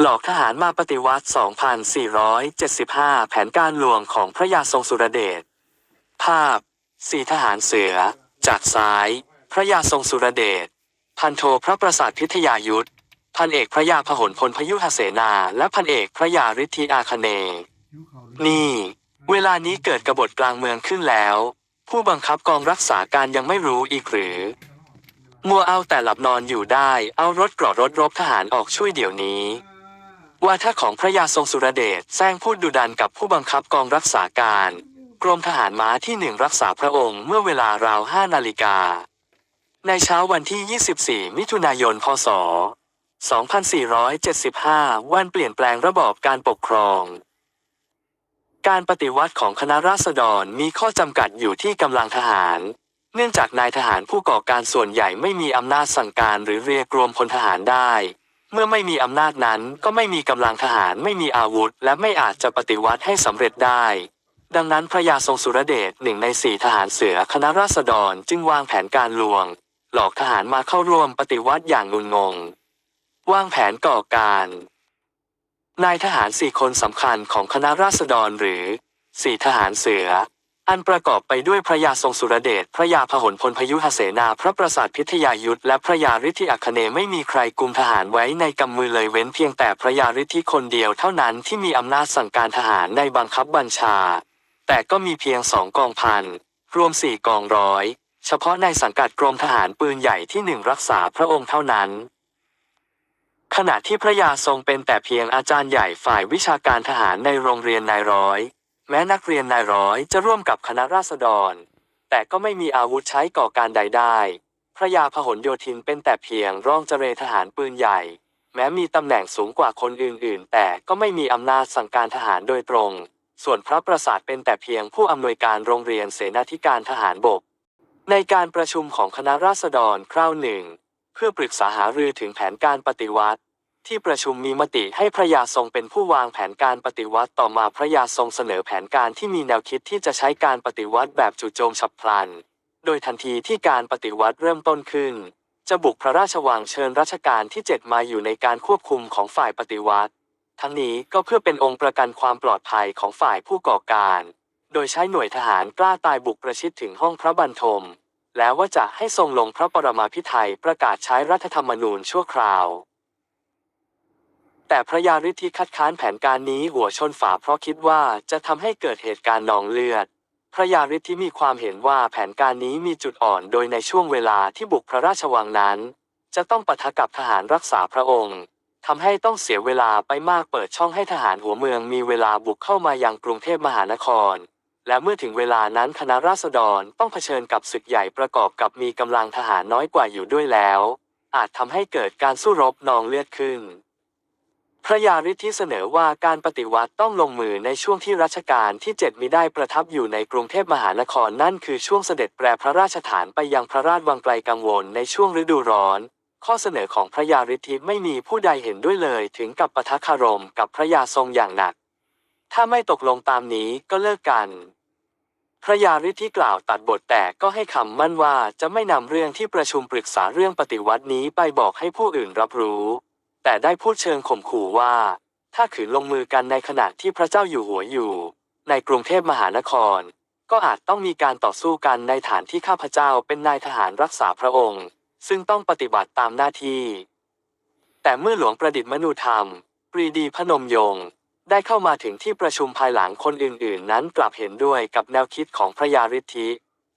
หลอกทหารมาปฏิวัติ 2475 แผนการลวงของพระยาทรงสุรเดช ภาพ สีทหารเสือ จากซ้าย พระยาทรงสุรเดช พันโทพระประสาทพิทยายุทธ พันเอกพระยาพหลพลพยุหเสนา และพันเอกพระยาฤทธิอาคเน นี่ เวลานี้เกิดกบฏกลางเมืองขึ้นแล้ว ผู้บังคับกองรักษาการยังไม่รู้อีกหรือ มัวเอาแต่หลับนอนอยู่ได้ เอารถกรอรถรบทหารออกช่วยเดี๋ยวนี้ ว่าถ้าของพระยาทรงสุรเดชแซงพูดดุดันกับผู้บังคับกองรักษาการ กรมทหารม้าที่หนึ่งรักษาพระองค์เมื่อเวลาราวห้านาฬิกา ในเช้าวันที่ 24 มิถุนายน พศ 2475 วันเปลี่ยนแปลงระบอบการปกครอง การปฏิวัติของคณะราษฎรมีข้อจำกัดอยู่ที่กำลังทหาร เนื่องจากนายทหารผู้ก่อการส่วนใหญ่ไม่มีอำนาจสั่งการหรือเรียกรวมพลทหารได้ เมื่อไม่มีอำนาจนั้นก็ไม่มีกำลังทหารไม่มีอาวุธ และไม่อาจจะปฏิวัติให้สำเร็จได้ ดังนั้นพระยาทรงสุรเดชหนึ่งในสี่ทหารเสือคณะราษฎรจึงวางแผนการลวง หลอกทหารมาเข้าร่วมปฏิวัติอย่างงุนงง วางแผนก่อการ นายทหารสี่คนสำคัญของคณะราษฎรหรือสี่ทหารเสือ อันประกอบไปด้วยพระยาทรงสุรเดช พระยาพหลพลพยุหเสนา พระประสาทพิทยายุทธและพระยาฤทธิอัคเนย์ไม่มีใครกุมทหารไว้ในกำมือเลยเว้นเพียงแต่พระยาฤทธิคนเดียวเท่านั้นที่มีอำนาจสั่งการทหารในบังคับบัญชา แต่ก็มีเพียงสองกองพัน รวมสี่กองร้อย เฉพาะในสังกัดกรมทหารปืนใหญ่ที่หนึ่งรักษาพระองค์เท่านั้นขณะที่พระยาทรงเป็นแต่เพียงอาจารย์ใหญ่ฝ่ายวิชาการทหารในโรงเรียนนายร้อย แม้นักเรียนนายร้อยจะร่วมกับคณะราษฎร แต่ก็ไม่มีอาวุธใช้ก่อการใดได้พระยาพหลโยธินเป็นแต่เพียงรองเจรทหารปืนใหญ่ แม้มีตำแหน่งสูงกว่าคนอื่น ๆ แต่ก็ไม่มีอำนาจสั่งการทหารโดยตรง ส่วนพระประสาทเป็นแต่เพียงผู้อำนวยการโรงเรียนเสนาธิการทหารบก ในการประชุมของคณะราษฎรคราวหนึ่ง เพื่อปรึกษาหารือถึงแผนการปฏิวัติ ที่ประชุมมีมติให้พระยาทรงเป็นผู้วางแผนการปฏิวัติต่อมาพระยาทรงเสนอแผนการที่มีแนวคิดที่จะใช้การปฏิวัติแบบจู่โจมฉับพลัน โดยทันทีที่การปฏิวัติเริ่มต้นขึ้น จะบุกพระราชวังเชิญรัชกาลที่ 7 มาอยู่ในการควบคุมของฝ่ายปฏิวัติ ทั้งนี้ก็เพื่อเป็นองค์ประกันความปลอดภัยของฝ่ายผู้ก่อการ โดยใช้หน่วยทหารกล้าตายบุกประชิดถึงห้องพระบรรทม แล้วว่าจะให้ทรงลงพระปรมาภิไธยประกาศใช้รัฐธรรมนูญชั่วคราว แต่พระยาฤทธิคัดค้านแผนการนี้หัวชนฝาเพราะคิดว่าจะทำให้เกิดเหตุการณ์นองเลือด พระยาฤทธิมีความเห็นว่าแผนการนี้มีจุดอ่อนโดยในช่วงเวลาที่บุกพระราชวังนั้น จะต้องปะทะกับทหารรักษาพระองค์ทำให้ต้องเสียเวลาไปมากเปิดช่องให้ทหารหัวเมืองมีเวลาบุกเข้ามายังกรุงเทพมหานคร และเมื่อถึงเวลานั้นคณะราษฎรต้องเผชิญกับศึกใหญ่ประกอบกับมีกำลังทหารน้อยกว่าอยู่ด้วยแล้ว อาจทำให้เกิดการสู้รบนองเลือดขึ้น พระยาฤทธิเสนอว่าการปฏิวัติต้องลงมือในช่วงที่รัชกาลที่ 7 มิได้ประทับอยู่ในกรุงเทพมหานครนั่นคือช่วงเสด็จแปรพระราชฐานไปยังพระราชวังไกลกังวลในช่วงฤดูร้อน ข้อเสนอของพระยาฤทธิไม่มีผู้ใดเห็นด้วยเลยถึงกับปะทะคารมกับพระยาทรงอย่างหนัก ถ้าไม่ตกลงตามนี้ก็เลิกกันพระยาฤทธิกล่าวตัดบทแต่ก็ให้คำมั่นว่าจะไม่นำเรื่องที่ประชุมปรึกษาเรื่องปฏิวัตินี้ไปบอกให้ผู้อื่นรับรู้ แต่ได้พูดเชิงข่มขู่ว่า ถ้าขืนลงมือกันในขณะที่พระเจ้าอยู่หัวอยู่ ในกรุงเทพมหานคร ก็อาจต้องมีการต่อสู้กันในฐานที่ข้าพเจ้าเป็นนายทหารรักษาพระองค์ ซึ่งต้องปฏิบัติตามหน้าที่ แต่เมื่อหลวงประดิษฐ์มนูธรรม ปรีดีพนมยงค์ได้เข้ามาถึงที่ประชุมภายหลังคนอื่น ๆ นั้นกลับเห็นด้วยกับแนวคิดของพระยาฤทธิ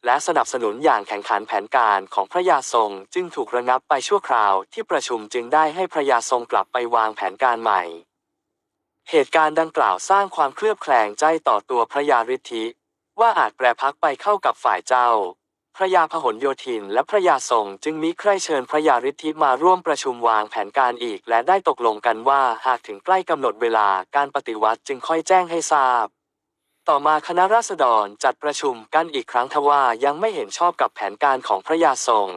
และสนับสนุนอย่างแข่งขันแผนการของพระยาทรงจึงถูกระงับไปชั่วคราวที่ประชุมจึงได้ให้พระยาทรงกลับไปวางแผนการใหม่ เหตุการณ์ดังกล่าวสร้างความเคลือบแคลงใจต่อตัวพระยาฤทธิ ว่าอาจแปรพักไปเข้ากับฝ่ายเจ้า พระยาพหลโยธินและพระยาทรงจึงมิใคร่เชิญพระยาฤทธิมาร่วมประชุมวางแผนการอีก และได้ตกลงกันว่าหากถึงใกล้กำหนดเวลาการปฏิวัติจึงค่อยแจ้งให้ทราบ ต่อมาคณะราษฎรจัดประชุมกันอีกครั้งทว่ายังไม่เห็นชอบกับแผนการของพระยาทรง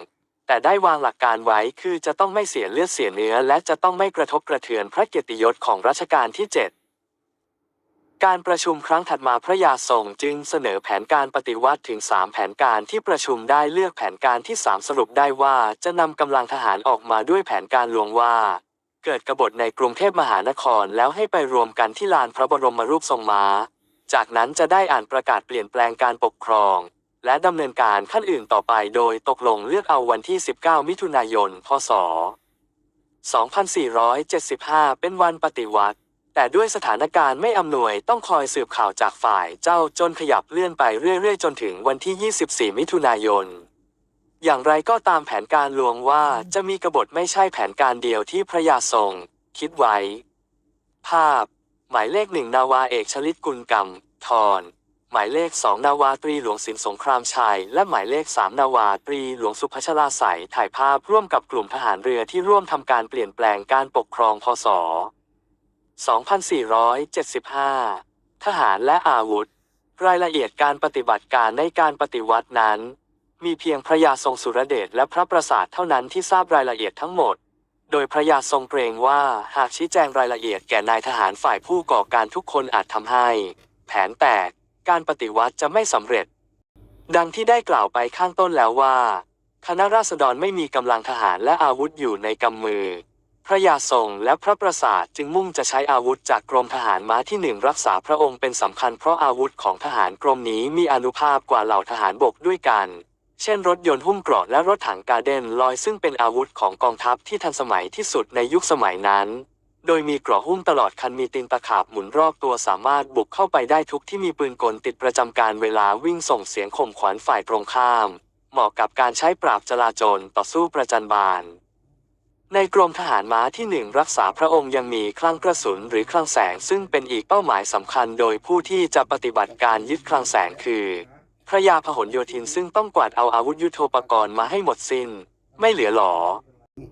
แต่ได้วางหลักการไว้คือจะต้องไม่เสียเลือดเสียเนื้อ และจะต้องไม่กระทบกระเทือนพระเกียรติยศของรัชกาลที่ 7 การประชุมครั้งถัดมาพระยาทรงจึงเสนอแผนการปฏิวัติถึง 3 แผนการที่ประชุมได้เลือกแผนการที่ 3 สรุปได้ว่าจะนำกำลังทหารออกมาด้วยแผนการลวงว่าเกิดกบฏในกรุงเทพมหานครแล้วให้ไปรวมกันที่ลานพระบรมรูปทรงม้า จากนั้นจะได้อ่านประกาศเปลี่ยนแปลงการปกครอง และดำเนินการขั้นอื่นต่อไปโดยตกลงเลือกเอาวันที่ 19 มิถุนายน พศ 2475 เป็นวันปฏิวัติ แต่ด้วยสถานการณ์ไม่อำนวยต้องคอยสืบข่าวจากฝ่ายเจ้าจนขยับเลื่อนไปเรื่อยๆ จนถึงวันที่ 24 มิถุนายน อย่างไรก็ตามแผนการลวงว่าจะมีกบฏไม่ใช่แผนการเดียวที่พระยาทรง คิดไว้ ภาพ หมายเลขหนึ่งนาวาเอกชลิตกุลกรรมทรหมายเลขสองนาวาตรีหลวงสินสงครามชัย และหมายเลขสามนาวาตรีหลวงสุภชลาใสยถ่ายภาพร่วมกับกลุ่มทหารเรือที่ร่วมทำการเปลี่ยนแปลงการปกครองพศ 2475 ทหารและอาวุธ รายละเอียดการปฏิบัติการในการปฏิวัตินั้น มีเพียงพระยาทรงสุรเดชและพระประสาทเท่านั้นที่ทราบรายละเอียดทั้งหมด โดยพระยาทรงเกรงว่าหากชี้แจงรายละเอียดแก่นายทหารฝ่ายผู้ก่อการทุกคนอาจทำให้ แผนแตกการปฏิวัติจะไม่สำเร็จ ดังที่ได้กล่าวไปข้างต้นแล้วว่า คณะราษฎรไม่มีกำลังทหารและอาวุธอยู่ในกำมือ พระยาทรงและพระประสาทจึงมุ่งจะใช้อาวุธจากกรมทหารม้าที่หนึ่งรักษาพระองค์เป็นสำคัญเพราะอาวุธของทหารกรมนี้มีอนุภาพกว่าเหล่าทหารบกด้วยกัน เช่นรถยนต์หุ้มเกราะและรถถังการเดนลอยซึ่งเป็นอาวุธของกองทัพที่ทันสมัยที่สุดในยุคสมัยนั้น โดยมีเกราะหุ้มตลอดคันมีตีนตะขาบหมุนรอบตัวสามารถบุกเข้าไปได้ทุกที่มีปืนกลติดประจำการเวลาวิ่งส่งเสียงข่มขวัญฝ่ายตรงข้าม เหมาะกับการใช้ปราบจลาจลต่อสู้ประจันบาน ในกรมทหารม้าที่หนึ่งรักษาพระองค์ยังมีคลังกระสุนหรือคลังแสงซึ่งเป็นอีกเป้าหมายสำคัญโดยผู้ที่จะปฏิบัติการยึดคลังแสงคือ ระยาพหลโยธินซึ่งต้องกวาดเอาอาวุธยุโทโธปกรณ์มาให้หมดสิน้น ไม่เหลือหลอ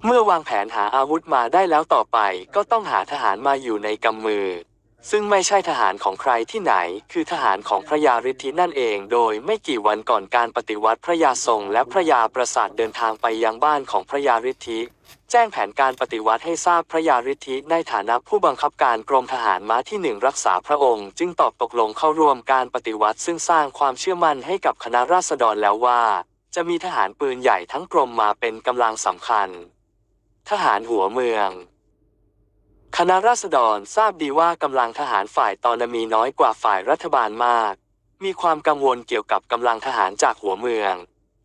เมื่อวางแผนหาอาวุธมาได้แล้วต่อไปก็ต้องหาทหารมาอยู่ในกำมือ ซึ่งไม่ใช่ทหารของใครที่ไหน คือทหารของพระยาฤทธินั่นเอง โดยไม่กี่วันก่อนการปฏิวัติพระยาทรงและพระยาประสาทเดินทางไปยังบ้านของพระยาฤทธิ แจ้งแผนการปฏิวัติให้ทราบพระยาฤทธิในฐานะผู้บังคับการกรมทหารม้าที่หนึ่งรักษาพระองค์ จึงตอบตกลงเข้าร่วมการปฏิวัติ ซึ่งสร้างความเชื่อมั่นให้กับคณะราษฎรแล้วว่า จะมีทหารปืนใหญ่ทั้งกรมมาเป็นกำลังสำคัญ ทหารหัวเมือง คณะราษฎรทราบดีว่ากำลังทหารฝ่ายตอนมีน้อยกว่าฝ่ายรัฐบาลมาก มีความกังวลเกี่ยวกับกำลังทหารจากหัวเมือง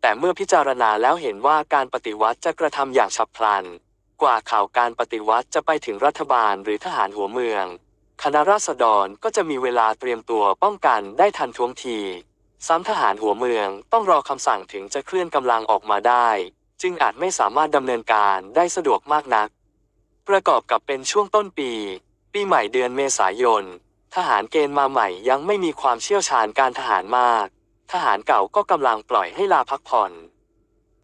แต่เมื่อพิจารณาแล้วเห็นว่าการปฏิวัติจะกระทำอย่างฉับพลัน กว่าข่าวการปฏิวัติจะไปถึงรัฐบาลหรือทหารหัวเมือง คณะราษฎรก็จะมีเวลาเตรียมตัวป้องกันได้ทันท่วงที ซ้ำทหารหัวเมืองต้องรอคำสั่งถึงจะเคลื่อนกำลังออกมาได้ จึงอาจไม่สามารถดำเนินการได้สะดวกมากนัก ประกอบกับเป็นช่วงต้นปี ปีใหม่เดือนเมษายน ทหารเกณฑ์มาใหม่ยังไม่มีความเชี่ยวชาญการทหารมาก ทหารเก่าก็กำลังปล่อยให้ลาพักผ่อน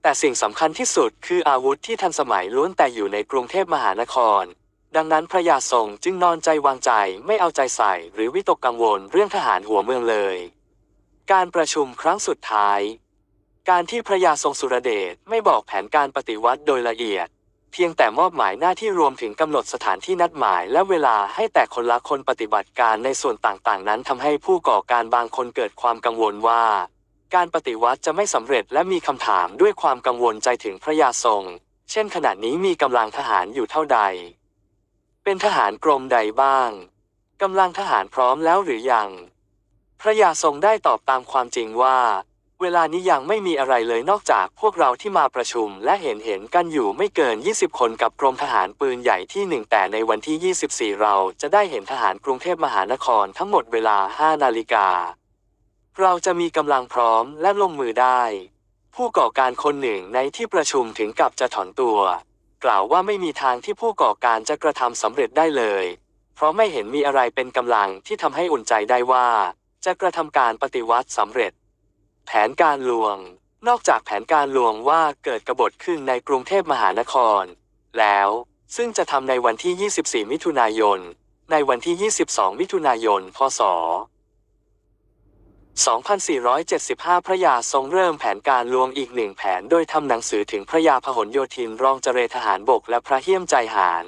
แต่สิ่งสำคัญที่สุดคืออาวุธที่ทันสมัยล้วนแต่อยู่ในกรุงเทพมหานคร ดังนั้นพระยาทรงจึงนอนใจวางใจไม่เอาใจใส่หรือวิตกกังวลเรื่องทหารหัวเมืองเลย การประชุมครั้งสุดท้าย การที่พระยาทรงสุรเดชไม่บอกแผนการปฏิวัติโดยละเอียด เพียงแต่มอบหมายหน้าที่รวมถึงกำหนดสถานที่นัดหมายและเวลาให้แต่คนละคนปฏิบัติการในส่วนต่างๆ นั้นทำให้ผู้ก่อการบางคนเกิดความกังวลว่า การปฏิวัติจะไม่สำเร็จและมีคำถามด้วยความกังวลใจถึงพระยาทรง เช่นขณะนี้มีกำลังทหารอยู่เท่าใด เป็นทหารกรมใดบ้างกำลังทหารพร้อมแล้วหรือยัง พระยาทรงได้ตอบตามความจริงว่า เวลานี้ยังไม่มีอะไรเลยนอกจากพวกเราที่มาประชุมและเห็นเห็นกันอยู่ไม่เกิน 20 คนกับกรมทหารปืนใหญ่ที่หนึ่งแต่ในวันที่ 24 เราจะได้เห็นทหารกรุงเทพมหานครทั้งหมดเวลา 5 นาฬิกา เราจะมีกำลังพร้อมและลงมือได้ ผู้ก่อการคนหนึ่งในที่ประชุมถึงกับจะถอนตัว กล่าวว่าไม่มีทางที่ผู้ก่อการจะกระทำสำเร็จได้เลย เพราะไม่เห็นมีอะไรเป็นกำลังที่ทำให้อุ่นใจได้ว่า จะกระทำการปฏิวัติสำเร็จ แผนการลวง นอกจากแผนการลวงว่าเกิดกบฏขึ้นในกรุงเทพมหานคร แล้วซึ่งจะทำในวันที่ 24 มิถุนายน ในวันที่ 22 มิถุนายน พศ 2475 พระยาทรงเริ่มแผนการลวงอีกหนึ่งแผนโดยทำหนังสือถึงพระยาพหลโยธินรองเจรทหารบกและพระเฮี้ยมใจหาร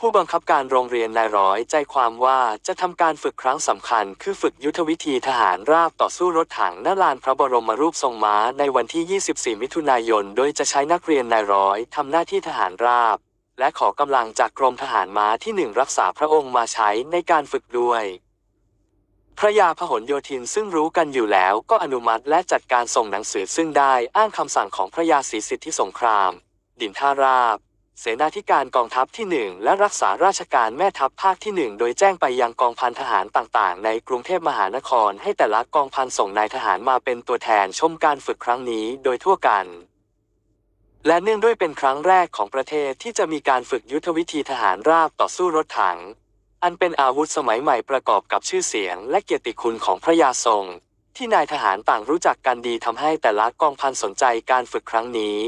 ผู้บังคับการโรงเรียนนายร้อยใจความว่าจะทำการฝึกครั้งสำคัญ คือฝึกยุทธวิธีทหารราบต่อสู้รถถังหน้าลานพระบรมรูปทรงม้าในวันที่ 24 มิถุนายน โดยจะใช้นักเรียนนายร้อยทำหน้าที่ทหารราบ และขอกำลังจากกรมทหารม้าที่หนึ่งรักษาพระองค์มาใช้ในการฝึกด้วย พระยาพหลโยธินซึ่งรู้กันอยู่แล้วก็อนุมัติและจัดการส่งหนังสือซึ่งได้อ้างคำสั่งของพระยาศรีสิทธิสงคราม ดินท่าราบ เสนาธิการกองทัพที่หนึ่งและรักษาราชการแม่ทัพภาคที่หนึ่งโดยแจ้งไปยังกองพันทหารต่างๆ ในกรุงเทพมหานคร ให้แต่ละกองพันส่งนายทหารมาเป็นตัวแทนชมการฝึกครั้งนี้โดยทั่วกัน และเนื่องด้วยเป็นครั้งแรกของประเทศที่จะมีการฝึกยุทธวิธีทหารราบต่อสู้รถถัง อันเป็นอาวุธสมัยใหม่ประกอบกับชื่อเสียง และเกียรติคุณของพระยาทรงที่นายทหารต่างรู้จักกันดีทำให้แต่ละกองพันสนใจการฝึกครั้งนี้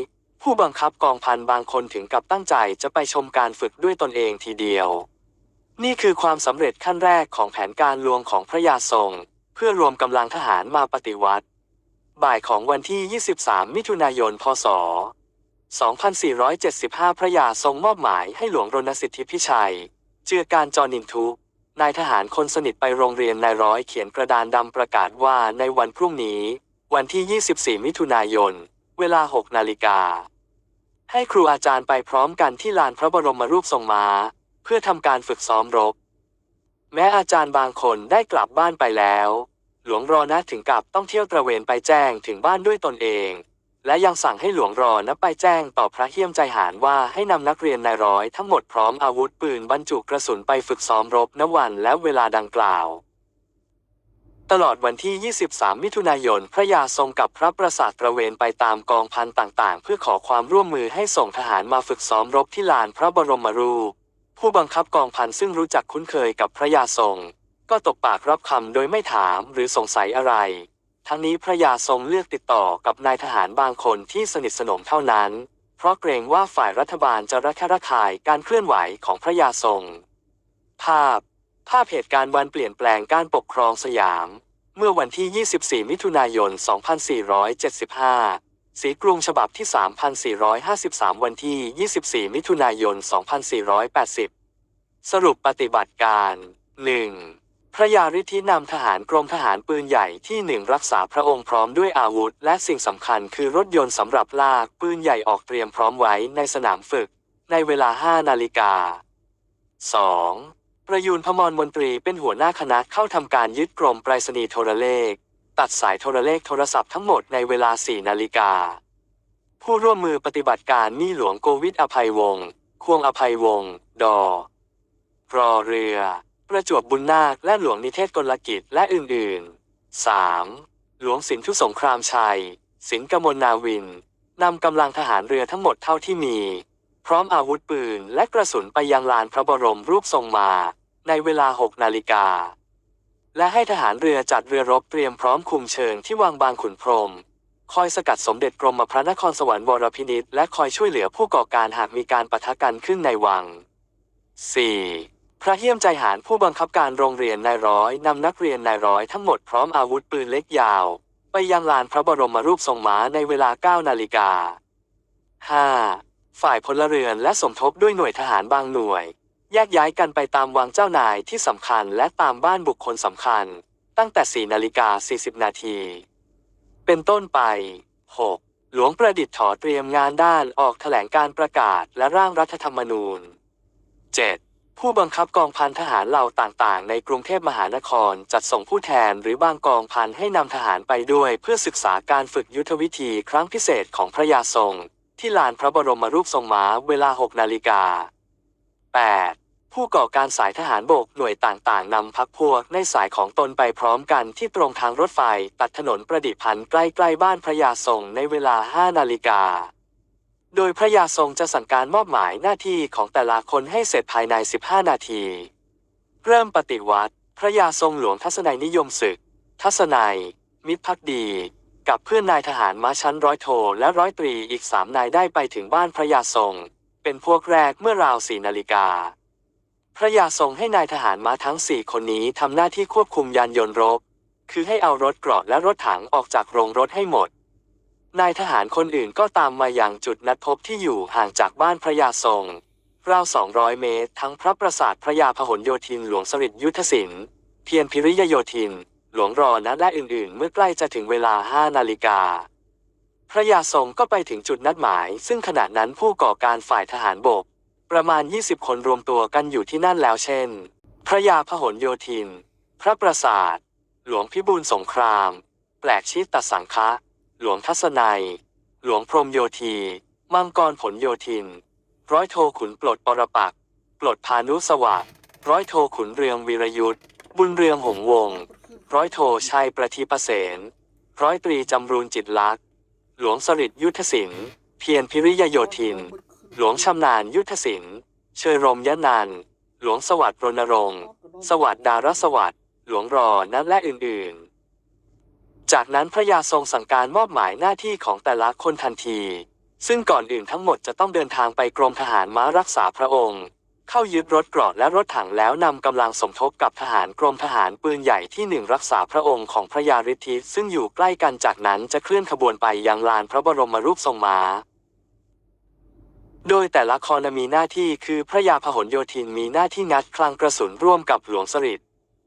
ผู้บังคับกองพันบางคนถึงกับตั้งใจจะไปชมการฝึกด้วยตนเองทีเดียว นี่คือความสำเร็จขั้นแรกของแผนการลวงของพระยาทรง เพื่อรวมกำลังทหารมาปฏิวัติ บ่ายของวันที่ 23 มิถุนายน พศ 2475 พระยาทรงมอบหมายให้หลวงรณสิทธิพิชัย เจือการจอนินทุนายทหารคนสนิทไปโรงเรียนนายร้อยเขียนกระดานดำประกาศว่าในวันพรุ่งนี้ วันที่ 24 มิถุนายน เวลา 6 นาฬิกา ให้ครูอาจารย์ไปพร้อมกันที่ลานพระบรมรูปทรงม้า เพื่อทำการฝึกซ้อมรบ แม้อาจารย์บางคนได้กลับบ้านไปแล้ว หลวงรอนะถึงกับต้องเที่ยวตระเวนไปแจ้งถึงบ้านด้วยตนเอง และยังสั่งให้หลวงรอนะไปแจ้งต่อพระเฮี้ยมใจหารว่าให้นำนักเรียนนายร้อยทั้งหมดพร้อมอาวุธปืนบรรจุกระสุนไปฝึกซ้อมรบณวันและเวลาดังกล่าว ตลอดวันที่ 23 มิถุนายน พระยาทรงกับพระประสาทตระเวนไปตามกองพันต่างๆ เพื่อขอความร่วมมือให้ส่งทหารมาฝึกซ้อมรบที่ลานพระบรมรูป ผู้บังคับกองพันซึ่งรู้จักคุ้นเคยกับพระยาทรง ก็ตกปากรับคำโดยไม่ถามหรือสงสัยอะไร ทั้งนี้พระยาทรงเลือกติดต่อกับนายทหารบางคนที่สนิทสนมเท่านั้น เพราะเกรงว่าฝ่ายรัฐบาลจะระแคะระคายการเคลื่อนไหวของพระยาทรง ภาพ ภาพเหตุการณ์วันเปลี่ยนแปลงการปกครองสยาม เมื่อวันที่ 24 มิถุนายน 2475 สีกรุงฉบับที่ 3453 วันที่ 24 มิถุนายน 2480 สรุปปฏิบัติการ 1. พระยาฤทธินำทหารกรมทหารปืนใหญ่ที่หนึ่งรักษาพระองค์พร้อมด้วยอาวุธ และสิ่งสำคัญคือรถยนต์สำหรับลากปืนใหญ่ออกเตรียมพร้อมไว้ในสนามฝึก ในเวลา 5 นาฬิกา 2. ประยูนพมรมนตรีเป็นหัวหน้าคณะเข้าทำการยึดกรมไปรษณีย์โทรเลข ตัดสายโทรเลขโทรศัพท์ทั้งหมดในเวลา 4 นาฬิกา ผู้ร่วมมือปฏิบัติการมีหลวงโกวิทอภัยวงศ์ควงอภัยวงศ์ดอรอเรือ ประจวบบุญนาคและหลวงนิเทศกลกิจและอื่นๆ 3. หลวงสินทุสงครามชัย สินกมลนาวินนำกำลังทหารเรือทั้งหมดเท่าที่มี พร้อมอาวุธปืนและกระสุนไปยังลานพระบรมรูปทรงมา ในเวลา 6 นาฬิกา และให้ทหารเรือจัดเรือรบเตรียมพร้อมคุมเชิงที่วางบางขุนพรหมคอยสกัดสมเด็จกรมพระนครสวรรค์วรพินิษและคอยช่วยเหลือผู้ก่อการหากมีการปะทะกันขึ้นในวัง 4. พระเฮี้ยมใจหารผู้บังคับการโรงเรียนนายร้อยนำนักเรียนนายร้อยทั้งหมดพร้อมอาวุธปืนเล็กยาว ไปยังลานพระบรมรูปทรงม้าในเวลา 9 นาฬิกา 5. ฝ่ายพลเรือนและสมทบด้วยหน่วยทหารบางหน่วย แยกย้ายกันไปตามวังเจ้านายที่สำคัญและตามบ้านบุคคลสำคัญ ตั้งแต่ 4 นาฬิกา 40 นาที เป็นต้นไป 6. หลวงประดิษฐ์ถอเตรียมงานด้านออกแถลงการประกาศและร่างรัฐธรรมนูญ 7. ผู้บังคับกองพันทหารเหล่าต่างๆ ในกรุงเทพมหานครจัดส่งผู้แทนหรือบางกองพันให้นำทหารไปด้วยเพื่อศึกษาการฝึกยุทธวิธีครั้งพิเศษของพระยาทรง ที่ลานพระบรมรูปทรงม้าเวลา 6 นาฬิกา 8. ผู้ก่อการสายทหารบกหน่วยต่างๆ นำพักพวกในสายของตนไปพร้อมกันที่ตรงทางรถไฟตัดถนนประดิษฐพันธ์ใกล้ๆบ้านพระยาทรงในเวลา 5 นาฬิกา โดยพระยาทรงจะสั่งการมอบหมายหน้าที่ของแต่ละคนให้เสร็จภายใน 15 นาที เริ่มปฏิวัติ พระยาทรงหลวงทัศนัยนิยมศึก ทัศนัย มิตรพักดี กับเพื่อนนายทหารมาชั้นร้อยโทและร้อยตรีอีกสามนายได้ไปถึงบ้านพระยาทรง เป็นพวกแรกเมื่อราวสี่นาฬิกา พระยาทรงให้นายทหารมาทั้งสี่คนนี้ทำหน้าที่ควบคุมยานยนต์รบ คือให้เอารถเกราะและรถถังออกจากโรงรถให้หมด นายทหารคนอื่นก็ตามมาอย่างจุดนัดพบที่อยู่ห่างจากบ้านพระยาทรงราว 200 เมตร ทั้งพระปราสาทพระยาพหลโยธินหลวงสฤษดิ์ยุทธศิลป์เพียรพิริยโยธิน หลวงรอนะและอื่นๆ เมื่อใกล้จะถึงเวลา 5 นาฬิกา พระยาทรงก็ไปถึงจุดนัดหมาย ซึ่งขณะนั้นผู้ก่อการฝ่ายทหารบก ประมาณ 20 คนรวมตัวกันอยู่ที่นั่นแล้วเช่น พระยาพหลโยธิน พระประสาท หลวงพิบูลสงคราม แปลกชิตตสังคะ หลวงทัศนัย หลวงพรมโยธี มังกรผลโยธิน ร้อยโทขุนปลดปรปักปลดพานุสวัสดร้อยโทขุนเรืองวีรยุทธบุญเรืองหงวงศ์ ร้อยโทชัยประทีประเสนร้อยตรีจำรูนจิตลักษ์หลวงสฤษดิ์ยุทธศิลป์เพียรพิริยโยธิน หลวงชำนาญยุทธศิลป์เชยรมยะนันหลวงสวัสดิ์รณรงค์สวัสดิ์ดารสวัสดิ์หลวงรอนั้นและอื่นๆ จากนั้นพระยาทรงสั่งการมอบหมายหน้าที่ของแต่ละคนทันที ซึ่งก่อนอื่นทั้งหมดจะต้องเดินทางไปกรมทหารม้ารักษาพระองค์ เข้ายึดรถเกราะและรถถังแล้วนำกำลังสมทบกับทหารกรมทหารปืนใหญ่ที่หนึ่งรักษาพระองค์ของพระยาฤทธิซึ่งอยู่ใกล้กันจากนั้นจะเคลื่อนขบวนไปยังลานพระบรมรูปทรงม้าโดยแต่ละคอนมีหน้าที่คือพระยาพหลโยธินมีหน้าที่งัดคลังกระสุนร่วมกับหลวงสฤษดิ์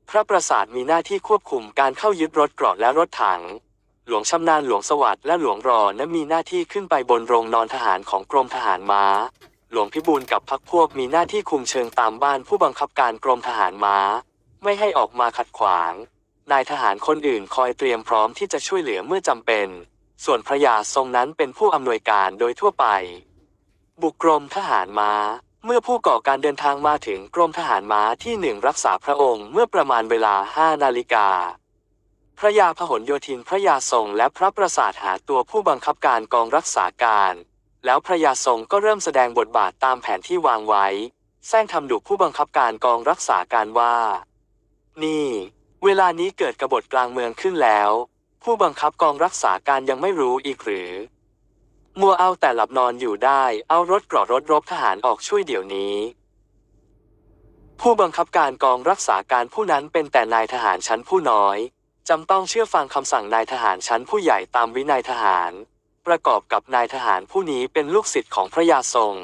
พระประสาทมีหน้าที่ควบคุมการเข้ายึดรถเกราะและรถถัง หลวงชำนาญหลวงสวัสดิ์และหลวงรอนั้นมีหน้าที่ขึ้นไปบนโรงนอนทหารของกรมทหารม้า หลวงพิบูลกับพักพวกมีหน้าที่คุมเชิงตามบ้านผู้บังคับการกรมทหารม้า ไม่ให้ออกมาขัดขวาง นายทหารคนอื่นคอยเตรียมพร้อมที่จะช่วยเหลือเมื่อจำเป็น ส่วนพระยาทรงนั้นเป็นผู้อำนวยการโดยทั่วไป บุกกรมทหารม้า เมื่อผู้ก่อการเดินทางมาถึงกรมทหารม้าที่หนึ่งรักษาพระองค์เมื่อประมาณเวลาห้านาฬิกาพระยาพหลโยธินพระยาทรงและพระประสาทหาตัวผู้บังคับการกองรักษาการ แล้วพระยาทรงก็เริ่มแสดงบทบาทตามแผนที่วางไว้ แซงทำดุผู้บังคับการกองรักษาการว่า นี่ เวลานี้เกิดกบฏกลางเมืองขึ้นแล้ว ผู้บังคับกองรักษาการยังไม่รู้อีกหรือ มัวเอาแต่หลับนอนอยู่ได้ เอารถกรอรถรบทหารออกช่วยเดี๋ยวนี้ ผู้บังคับการกองรักษาการผู้นั้นเป็นแต่นายทหารชั้นผู้น้อยจำต้องเชื่อฟังคำสั่งนายทหารชั้นผู้ใหญ่ตามวินัยทหาร ประกอบกับนายทหารผู้นี้เป็นลูกศิษย์ของพระยาทรง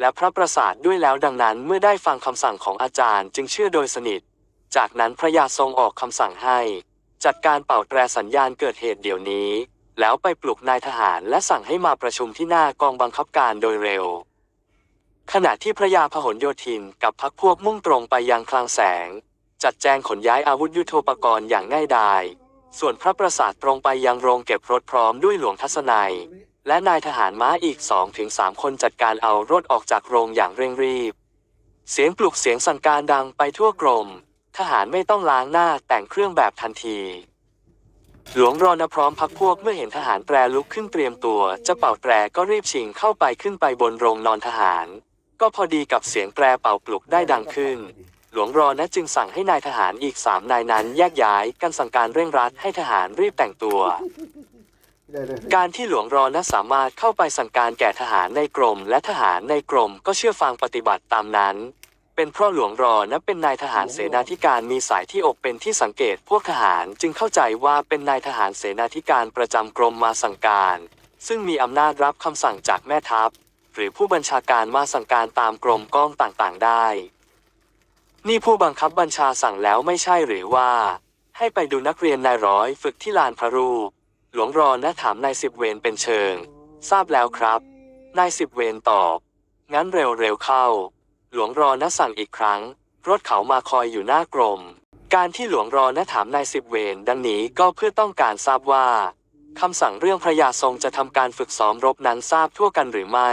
และพระประสาทด้วยแล้วดังนั้นเมื่อได้ฟังคำสั่งของอาจารย์จึงเชื่อโดยสนิท จากนั้นพระยาทรงออกคำสั่งให้ จัดการเป่าแตรสัญญาณเกิดเหตุเดี๋ยวนี้ แล้วไปปลุกนายทหารและสั่งให้มาประชุมที่หน้ากองบังคับการโดยเร็ว ขณะที่พระยาพหลโยธินกับพักพวกมุ่งตรงไปยังคลังแสง จัดแจงขนย้ายอาวุธยุโทโธปกรณ์อย่างง่ายดาย ส่วนพระประสาทตรงไปยังโรงเก็บรถพร้อมด้วยหลวงทัศนัย และนายทหารม้าอีกสองถึงสามคนจัดการเอารถออกจากโรงอย่างเร่งรีบ เสียงปลุกเสียงสั่งการดังไปทั่วกรม ทหารไม่ต้องล้างหน้าแต่งเครื่องแบบทันที หลวงรอนพร้อมพักพวกเมื่อเห็นทหารแตรลุกขึ้นเตรียมตัว จะเป่าแตรก็รีบชิงเข้าไปขึ้นไปบนโรงนอนทหาร ก็พอดีกับเสียงแตรเป่าปลุกได้ดังขึ้น หลวงรอนะจึงสั่งให้นายทหารอีกสามนายนั้นแยกย้ายกันสั่งการเร่งรัดให้ทหารรีบแต่งตัว การที่หลวงรอนะสามารถเข้าไปสั่งการแก่ทหารในกรม และทหารในกรมก็เชื่อฟังปฏิบัติตามนั้น เป็นเพราะหลวงรอนะเป็นนายทหารเสนาธิการมีสายที่อกเป็นที่สังเกตพวกทหารจึงเข้าใจว่าเป็นนายทหารเสนาธิการประจำกรมมาสั่งการ ซึ่งมีอำนาจรับคำสั่งจากแม่ทัพ หรือผู้บัญชาการมาสั่งการตามกรมกองต่างๆ ได้ นี่ผู้บังคับบัญชาสั่งแล้วไม่ใช่หรือว่า ให้ไปดูนักเรียนนายร้อยฝึกที่ลานพระรูป หลวงรอนะถามนายสิบเวรเป็นเชิง ทราบแล้วครับ นายสิบเวรตอบ งั้นเร็วๆเข้า หลวงรอนะสั่งอีกครั้ง รถเขามาคอยอยู่หน้ากรม การที่หลวงรอนะถามนายสิบเวรดังนี้ก็เพื่อต้องการทราบว่าคำสั่งเรื่องพระยาทรงจะทำการฝึกซ้อมรบนั้นทราบทั่วกันหรือไม่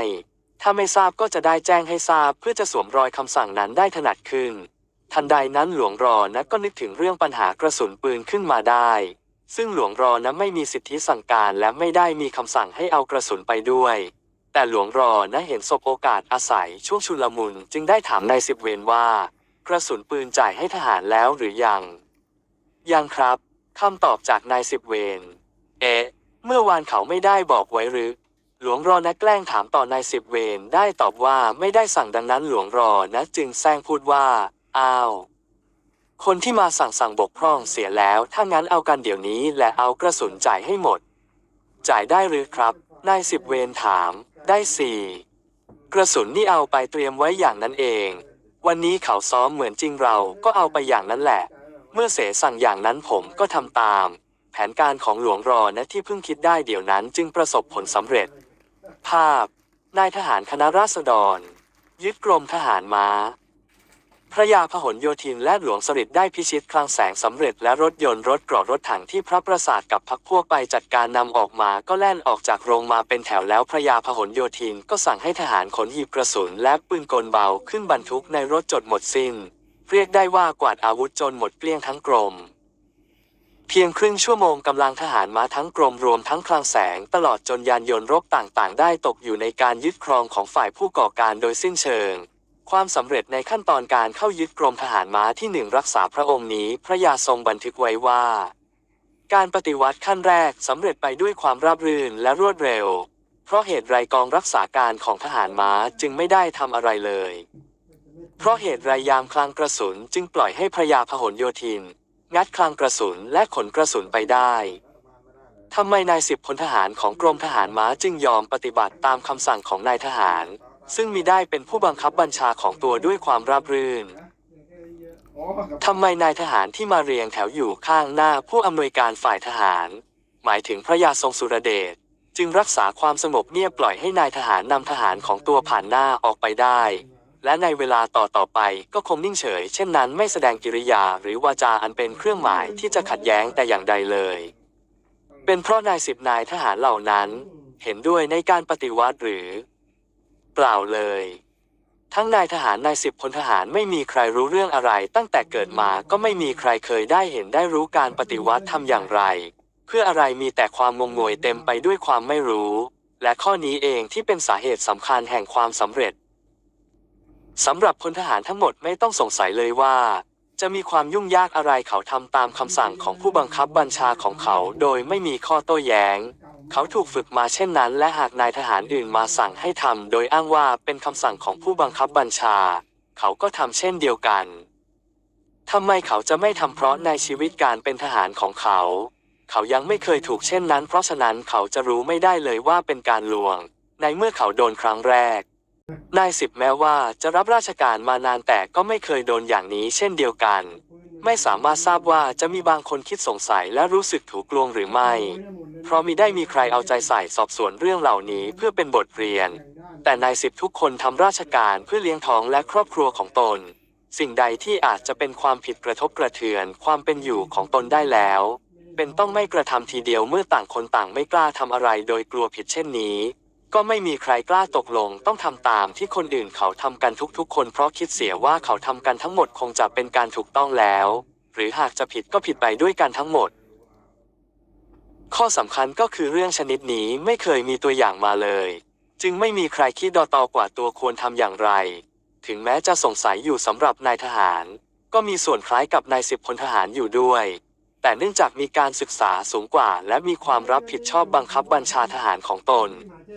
ถ้าไม่ทราบก็จะได้แจ้งให้ทราบเพื่อจะสวมรอยคำสั่งนั้นได้ถนัดขึ้น ทันใดนั้นหลวงรอนะก็นึกถึงเรื่องปัญหากระสุนปืนขึ้นมาได้ ซึ่งหลวงรอนะไม่มีสิทธิสั่งการและไม่ได้มีคำสั่งให้เอากระสุนไปด้วย แต่หลวงรอนะเห็นสบโอกาสอาศัยช่วงชุลมุนจึงได้ถามนายสิบเวรว่า กระสุนปืนจ่ายให้ทหารแล้วหรือยัง ยังครับคำตอบจากนายสิบเวรเอ๊ะเมื่อวานเขาไม่ได้บอกไว้หรือ หลวงรอนะแกล้งถามต่อนายสิบเวรได้ตอบว่าไม่ได้สั่งดังนั้นหลวงรอนะจึงแซงพูดว่า อ้าว คนที่มาสั่งสั่งบกพร่องเสียแล้ว ถ้างั้นเอากันเดี๋ยวนี้และเอากระสุนจ่ายให้หมด จ่ายได้หรือครับ นายสิบเวรถาม ได้สี่ กระสุนนี่เอาไปเตรียมไว้อย่างนั้นเอง วันนี้เขาซ้อมเหมือนจริงเราก็เอาไปอย่างนั้นแหละ เมื่อเสสั่งอย่างนั้นผมก็ทำตาม แผนการของหลวงรอนะที่เพิ่งคิดได้เดี๋ยวนั้นจึงประสบผลสำเร็จ ภาพ นายทหารคณะราษฎร ยึดกรมทหารม้า พระยาพหลโยธินและหลวงสฤษดิ์ได้พิชิตคลังแสงสำเร็จและรถยนต์รถเกรอรถถังที่พระประสาทกับพักพวกไปจัดการนำออกมาก็แล่นออกจากโรงมาเป็นแถวแล้วพระยาพหลโยธินก็สั่งให้ทหารขนหีบกระสุนและปืนกลเบาขึ้นบรรทุกในรถจดหมดสิ้น เรียกได้ว่ากวาดอาวุธจนหมดเกลี้ยงทั้งกรม เพียงครึ่งชั่วโมงกำลังทหารมาทั้งกรมรวมทั้งคลังแสงตลอดจนยานยนต์รบต่างๆ ได้ตกอยู่ในการยึดครองของฝ่ายผู้ก่อการโดยสิ้นเชิง ความสำเร็จในขั้นตอนการเข้ายึดกรมทหารม้าที่หนึ่งรักษาพระองค์นี้พระยาทรงบันทึกไว้ว่า การปฏิวัติขั้นแรกสำเร็จไปด้วยความราบรื่นและรวดเร็ว เพราะเหตุไรกองรักษาการของทหารม้าจึงไม่ได้ทำอะไรเลย เพราะเหตุไรยามคลังกระสุนจึงปล่อยให้พระยาพหลโยธิน งัดคลังกระสุนและขนกระสุนไปได้ทำไมนายสิบพลทหารของกรมทหารม้าจึงยอมปฏิบัติตามคำสั่งของนายทหาร ซึ่งมีได้เป็นผู้บังคับบัญชาของตัวด้วยความราบรื่นทำไมนายทหารที่มาเรียงแถวอยู่ข้างหน้าผู้อำนวยการฝ่ายทหาร หมายถึงพระยาทรงสุรเดชจึงรักษาความสงบเงียบปล่อยให้นายทหารนำทหารของตัวผ่านหน้าออกไปได้ และในเวลาต่อต่อไปก็คงนิ่งเฉย เช่นนั้นไม่แสดงกิริยาหรือวาจาอันเป็นเครื่องหมายที่จะขัดแย้งแต่อย่างใดเลย เป็นเพราะนายสิบนายทหารเหล่านั้น เห็นด้วยในการปฏิวัติหรือเปล่าเลย ทั้งนายทหารนายสิบพลทหารไม่มีใครรู้เรื่องอะไร ตั้งแต่เกิดมาก็ไม่มีใครเคยได้เห็นได้รู้การปฏิวัติทำอย่างไร เพื่ออะไรมีแต่ความงมงวยเต็มไปด้วยความไม่รู้ และข้อนี้เองที่เป็นสาเหตุสำคัญแห่งความสำเร็จสำหรับพลทหารทั้งหมดไม่ต้องสงสัยเลยว่า จะมีความยุ่งยากอะไรเขาทำตามคำสั่งของผู้บังคับบัญชาของเขาโดยไม่มีข้อโต้แย้ง เขาถูกฝึกมาเช่นนั้น และหากนายทหารอื่นมาสั่งให้ทำโดยอ้างว่าเป็นคำสั่งของผู้บังคับบัญชา เขาก็ทำเช่นเดียวกันทำไมเขาจะไม่ทำเพราะในชีวิตการเป็นทหารของเขา เขายังไม่เคยถูกเช่นนั้น เพราะฉะนั้นเขาจะรู้ไม่ได้เลยว่าเป็นการลวง ในเมื่อเขาโดนครั้งแรก นายสิบแม้ว่าจะรับราชการมานานแต่ก็ไม่เคยโดนอย่างนี้เช่นเดียวกัน ไม่สามารถทราบว่าจะมีบางคนคิดสงสัยและรู้สึกถูกลวงหรือไม่ เพราะมิได้มีใครเอาใจใส่สอบสวนเรื่องเหล่านี้เพื่อเป็นบทเรียน แต่นายสิบทุกคนทำราชการเพื่อเลี้ยงท้องและครอบครัวของตน สิ่งใดที่อาจจะเป็นความผิดกระทบกระเทือน ความเป็นอยู่ของตนได้แล้ว เป็นต้องไม่กระทำทีเดียวเมื่อต่างคนต่างไม่กล้าทำอะไรโดยกลัวผิดเช่นนี้ ก็ไม่มีใครกล้าตกลงต้องทำตามที่คนอื่นเขาทำกันทุกๆ คนเพราะคิดเสียว่าเขาทำกันทั้งหมดคงจะเป็นการถูกต้องแล้ว หรือหากจะผิดก็ผิดไปด้วยกันทั้งหมด ข้อสำคัญก็คือเรื่องชนิดนี้ไม่เคยมีตัวอย่างมาเลย จึงไม่มีใครคิดดอตอกว่าตัวควรทำอย่างไร ถึงแม้จะสงสัยอยู่สำหรับนายทหาร ก็มีส่วนคล้ายกับนายสิบพลทหารอยู่ด้วย แต่เนื่องจากมีการศึกษาสูงกว่า และมีความรับผิดชอบบังคับบัญชาทหารของตน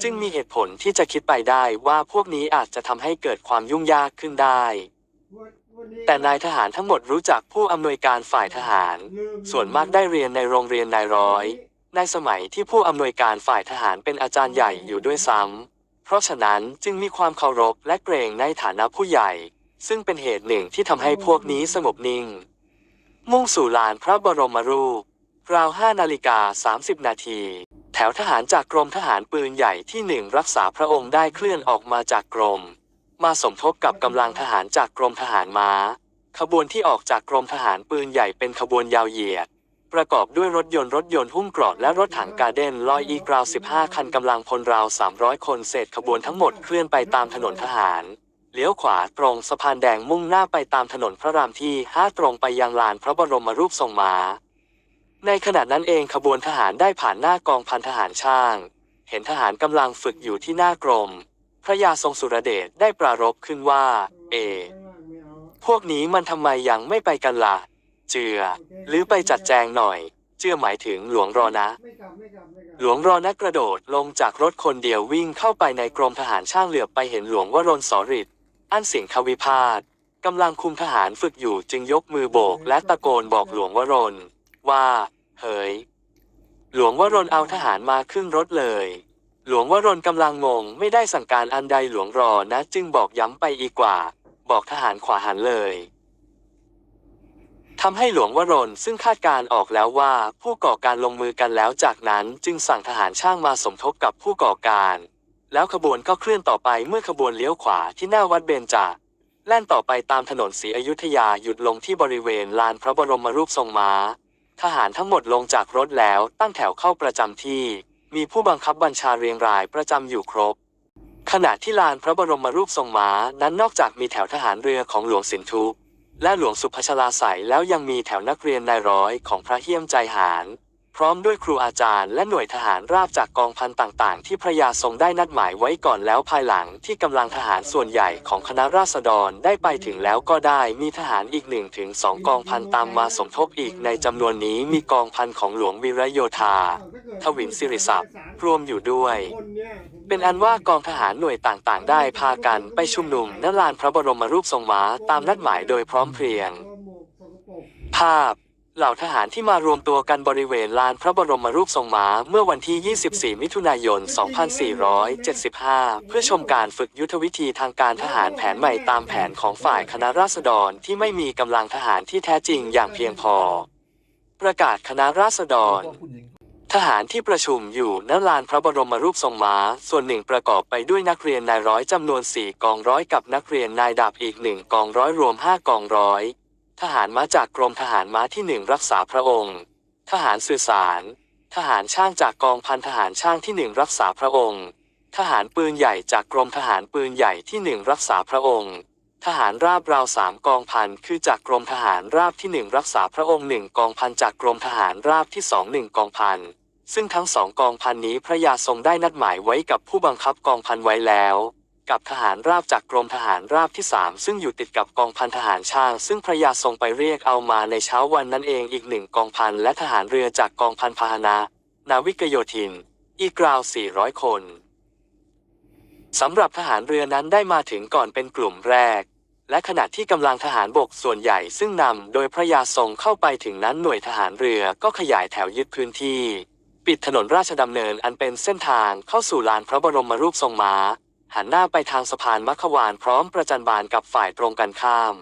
จึงมีเหตุผลที่จะคิดไปได้ว่าพวกนี้อาจจะทำให้เกิดความยุ่งยากขึ้นได้ แต่นายทหารทั้งหมดรู้จักผู้อำนวยการฝ่ายทหาร ส่วนมากได้เรียนในโรงเรียนนายร้อย ในสมัยที่ผู้อำนวยการฝ่ายทหารเป็นอาจารย์ใหญ่อยู่ด้วยซ้ำเพราะฉะนั้นจึงมีความเคารพและเกรงในฐานะผู้ใหญ่ ซึ่งเป็นเหตุหนึ่งที่ทำให้พวกนี้สงบนิ่ง มุ่งสู่ลานพระบรมรูป ราวห้านาฬิกา 30 นาที แถวทหารจากกรมทหารปืนใหญ่ที่หนึ่งรักษาพระองค์ได้เคลื่อนออกมาจากกรม มาสมทบกับกำลังทหารจากกรมทหารม้า ขบวนที่ออกจากกรมทหารปืนใหญ่เป็นขบวนยาวเหยียด ประกอบด้วยรถยนต์รถยนต์หุ้มเกราะและรถถังกาเดนลอยอีกราว 15 คันกำลังพลราว 300 คนเศษขบวนทั้งหมดเคลื่อนไปตามถนนทหาร เลี้ยวขวาตรงสะพานแดงมุ่งหน้าไปตามถนนพระรามที่ 5 ตรงไปยังลานพระบรมรูปทรงม้า ในขณะนั้นเองขบวนทหารได้ผ่านหน้ากองพันทหารช่าง เห็นทหารกำลังฝึกอยู่ที่หน้ากรม พระยาทรงสุรเดชได้ปรารภขึ้นว่า เอ พวกนี้มันทำไมยังไม่ไปกันละ่ะ เจือ หรือไปจัดแจงหน่อย เจือหมายถึงหลวงรอนะ หลวงรอนะกระโดดลงจากรถคนเดียววิ่งเข้าไปในกรมทหารช่างเหลือบไปเห็นหลวงวรนสอริต อันเสียงควิพาทกำลังคุมทหารฝึกอยู่จึงยกมือโบกและตะโกนบอกหลวงวรนว่า เฮ้ย หลวงวรนเอาทหารมาขึ้นรถเลย หลวงวรนกำลังงงไม่ได้สั่งการอันใดหลวงรอนะ จึงบอกย้ำไปอีกว่า บอกทหารขวาหันเลยทำให้หลวงวรนซึ่งคาดการออกแล้วว่าผู้ก่อการลงมือกันแล้วจากนั้นจึงสั่งทหารช่างมาสมทบกับผู้ก่อการ แล้วขบวนก็เคลื่อนต่อไปเมื่อขบวนเลี้ยวขวาที่หน้าวัดเบญจาแล่นต่อไปตามถนนศรีอยุธยาหยุดลงที่บริเวณลานพระบรมรูปทรงม้า ทหารทั้งหมดลงจากรถแล้วตั้งแถวเข้าประจำที่ มีผู้บังคับบัญชาเรียงรายประจำอยู่ครบ ขณะที่ลานพระบรมรูปทรงม้านั้นนอกจากมีแถวทหารเรือของหลวงสินธุและหลวงสุภชลาใสยแล้วยังมีแถวนักเรียนนายร้อยของพระเฮี้ยมใจหาร พร้อมด้วยครูอาจารย์และหน่วยทหารราบจากกองพันต่างๆ ที่พระยาทรงได้นัดหมายไว้ก่อนแล้วภายหลังที่กำลังทหารส่วนใหญ่ของคณะราษฎรได้ไปถึงแล้วก็ได้มีทหารอีกหนึ่งถึงสองกองพันตามมาสมทบอีกในจำนวนนี้มีกองพันของหลวงวีระโยธา ทวินสิริศักดิ์รวมอยู่ด้วย เป็นอันว่ากองทหารหน่วยต่างๆ ได้พากันไปชุมนุมณลานพระบรมรูปทรงม้าตามนัดหมายโดยพร้อมเพรียง ภาพ เหล่าทหารที่มารวมตัวกันบริเวณลานพระบรมรูปทรงม้าเมื่อวันที่ 24 มิถุนายน 2475 เพื่อชมการฝึกยุทธวิธีทางการทหารแผนใหม่ตามแผนของฝ่ายคณะราษฎรที่ไม่มีกำลังทหารที่แท้จริงอย่างเพียงพอ ประกาศคณะราษฎร ทหารที่ประชุมอยู่ณลานพระบรมรูปทรงม้า ส่วนหนึ่งประกอบไปด้วยนักเรียนนายร้อยจำนวนสี่กองร้อยกับนักเรียนนายดาบอีกหนึ่งกองร้อยรวมห้ากองร้อย ทหารม้าจากกรมทหารม้าที่หนึ่งรักษาพระองค์ ทหารสื่อสาร ทหารช่างจากกองพันทหารช่างที่หนึ่งรักษาพระองค์ ทหารปืนใหญ่จากกรมทหารปืนใหญ่ที่หนึ่งรักษาพระองค์ ทหารราบราวสามกองพันคือจากกรมทหารราบที่หนึ่งรักษาพระองค์หนึ่งกองพันจากกรมทหารราบที่สองหนึ่งกองพันซึ่งทั้งสองกองพันนี้พระยาทรงได้นัดหมายไว้กับผู้บังคับกองพันไว้แล้ว กับทหารราบจากกรมทหารราบที่สามซึ่งอยู่ติดกับกองพันทหารช่าง ซึ่งพระยาทรงไปเรียกเอามาในเช้าวันนั้นเองอีกหนึ่งกองพันและทหารเรือจากกองพันพาหนะนาวิกโยธิน อีกราว 400 คนสำหรับทหารเรือนั้นได้มาถึงก่อนเป็นกลุ่มแรก และขณะที่กำลังทหารบกส่วนใหญ่ซึ่งนำโดยพระยาทรงเข้าไปถึงนั้นหน่วยทหารเรือก็ขยายแถวยึดพื้นที่ ปิดถนนราชดำเนินอันเป็นเส้นทางเข้าสู่ลานพระบรมรูปทรงม้า หันหน้าไปทางสะพานมัขวานพร้อมประจันบานกับฝ่ายตรงกันข้าม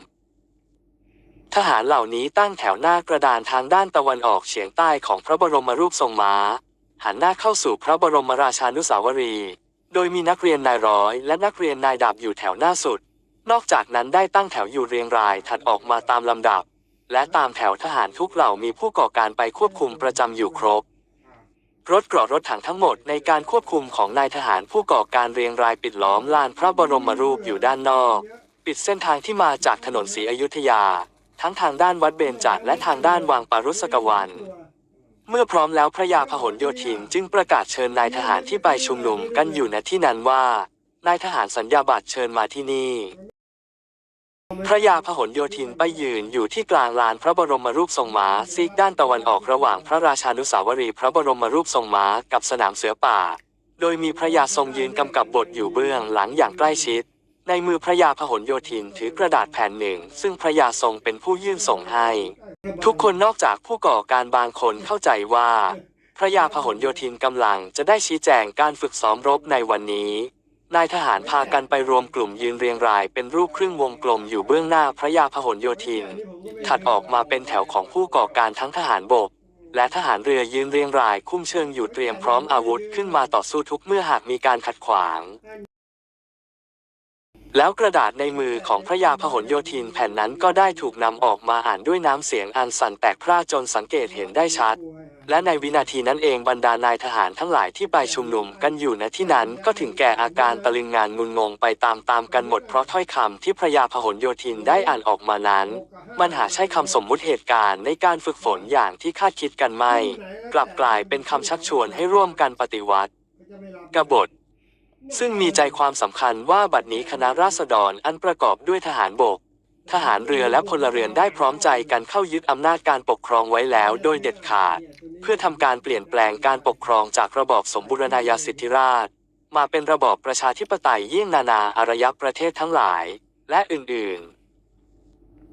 ทหารเหล่านี้ตั้งแถวหน้ากระดานทางด้านตะวันออกเฉียงใต้ของพระบรมรูปทรงม้า หันหน้าเข้าสู่พระบรมราชานุสาวรีย์โดยมีนักเรียนนายร้อยและนักเรียนนายดาบอยู่แถวหน้าสุด นอกจากนั้นได้ตั้งแถวอยู่เรียงรายถัดออกมาตามลำดับ และตามแถวทหารทุกเหล่ามีผู้ก่อการไปควบคุมประจำอยู่ครบ รถเกราะรถถังทั้งหมดในการควบคุมของนายทหารผู้ก่อการเรียงรายปิดล้อมลานพระบรมรูปอยู่ด้านนอก ปิดเส้นทางที่มาจากถนนศรีอยุธยา ทั้งทางด้านวัดเบญจและทางด้านวังปารุสกวัน เมื่อพร้อมแล้วพระยาพหลโยธินจึงประกาศเชิญนายทหารที่ไปชุมนุมกันอยู่ณที่นั้นว่า นายทหารสัญญาบัตรเชิญมาที่นี่ พระยาพหลโยธินไปยืนอยู่ที่กลางลานพระบรมรูปทรงม้าซีกด้านตะวันออกระหว่างพระราชานุสาวรีย์พระบรมรูปทรงม้ากับสนามเสือป่า โดยมีพระยาทรงยืนกำกับบทอยู่เบื้องหลังอย่างใกล้ชิด ในมือพระยาพหลโยธินถือกระดาษแผ่นหนึ่ง ซึ่งพระยาทรงเป็นผู้ยื่นส่งให้ ทุกคนนอกจากผู้ก่อการบางคนเข้าใจว่า พระยาพหลโยธินกำลังจะได้ชี้แจงการฝึกซ้อมรบในวันนี้ นายทหารพากันไปรวมกลุ่มยืนเรียงรายเป็นรูปครึ่งวงกลมอยู่เบื้องหน้าพระยาพหลโยธิน ถัดออกมาเป็นแถวของผู้ก่อการทั้งทหารบก และทหารเรือยืนเรียงรายคุ้มเชิงอยู่เตรียมพร้อมอาวุธขึ้นมาต่อสู้ทุกเมื่อหากมีการขัดขวาง แล้วกระดาษในมือของพระยาพหลโยธินแผ่นนั้นก็ได้ถูกนำออกมาอ่านด้วยน้ำเสียงอันสั่นแตกพร่าจนสังเกตเห็นได้ชัด และในวินาทีนั้นเองบรรดานายทหารทั้งหลายที่ไปชุมนุมกันอยู่ณที่นั้นก็ถึงแก่อาการตะลึงงานงุนงงไปตามๆกันหมดเพราะถ้อยคำที่พระยาพหลโยธินได้อ่านออกมานั้น มันหาใช่คำสมมุติเหตุการณ์ในการฝึกฝนอย่างที่คาดคิดกันไม่ กลับกลายเป็นคำชักชวนให้ร่วมกันปฏิวัติกบฏซึ่งมีใจความสำคัญว่าบัดนี้คณะราษฎรอันประกอบด้วยทหารบก ทหารเรือและพลเรือนได้พร้อมใจกันเข้ายึดอำนาจการปกครองไว้แล้วโดยเด็ดขาด เพื่อทำการเปลี่ยนแปลงการปกครองจากระบอบสมบูรณาญาสิทธิราช มาเป็นระบอบประชาธิปไตยเยี่ยงนานาอารยประเทศทั้งหลาย และอื่นๆ